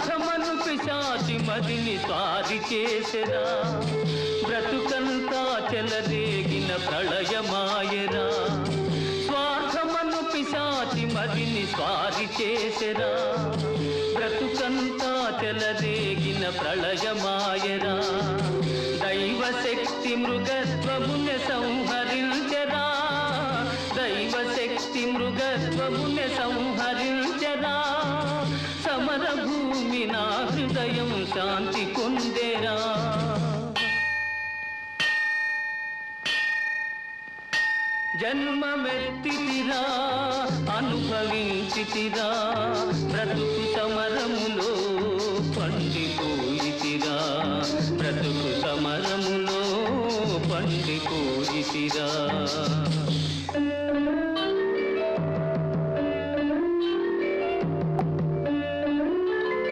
స్వార్థమను పిశాచి మదిని స్వాది చేసెరా బ్రతుకంతా చెలరేగిన ప్రళయమాయరా స్వార్థమను పిశాచి మదిని స్వాది చేసెరా బ్రతుకంతా చెలరేగిన ప్రళయమాయరా దైవ శక్తి మృగత్వమున సంహరించరా దైవ శక్తి మృగత్వమున సంహరించరా హృదయం శాంతి పొందేరా జన్మమెత్తితిరా అనుభవించితిరా ప్రతుకు సమరములో పండిపోయితిరా. ప్రతుకు సమరములో పండిపోయితిరా.